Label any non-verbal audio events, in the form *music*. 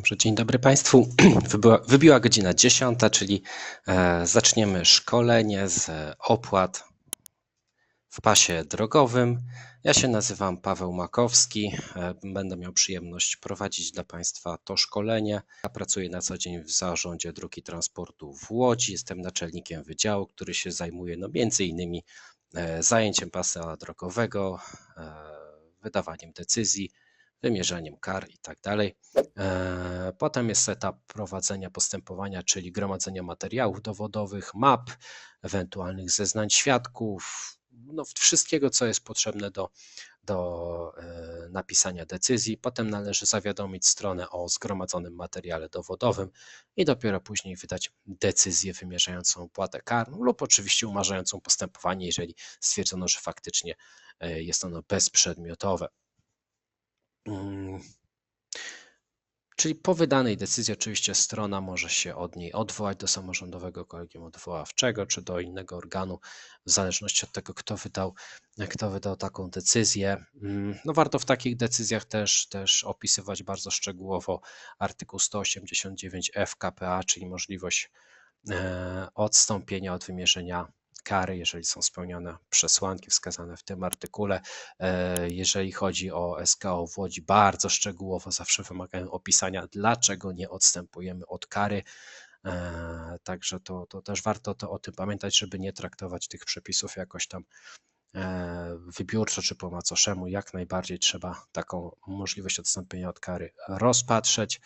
Dobrze, dzień dobry Państwu. *clears throat* Wybyła, wybiła godzina 10, czyli e, zaczniemy szkolenie z opłat w pasie drogowym. Ja się nazywam Paweł Makowski. E, będę miał przyjemność prowadzić dla Państwa to szkolenie. Ja pracuję na co dzień w zarządzie Dróg Transportu w Łodzi. Jestem naczelnikiem wydziału, który się zajmuje no, między innymi e, zajęciem pasa drogowego, e, wydawaniem decyzji, wymierzaniem kar i tak dalej. E, potem jest etap prowadzenia postępowania, czyli gromadzenia materiałów dowodowych, map, ewentualnych zeznań świadków, no, wszystkiego, co jest potrzebne do, do e, napisania decyzji. Potem należy zawiadomić stronę o zgromadzonym materiale dowodowym i dopiero później wydać decyzję wymierzającą płatę karną lub oczywiście umarzającą postępowanie, jeżeli stwierdzono, że faktycznie e, jest ono bezprzedmiotowe. Mm. Czyli po wydanej decyzji oczywiście strona może się od niej odwołać do samorządowego kolegium odwoławczego czy do innego organu, w zależności od tego, kto wydał, kto wydał taką decyzję. Mm, no warto w takich decyzjach też, też opisywać bardzo szczegółowo artykuł 189 FKPA, czyli możliwość e, odstąpienia od wymierzenia kary, jeżeli są spełnione przesłanki wskazane w tym artykule. E, jeżeli chodzi o SKO w Łodzi, bardzo szczegółowo zawsze wymagają opisania, dlaczego nie odstępujemy od kary. E, także to, to też warto to o tym pamiętać, żeby nie traktować tych przepisów jakoś tam e, wybiórczo czy po macoszemu. Jak najbardziej trzeba taką możliwość odstąpienia od kary rozpatrzeć.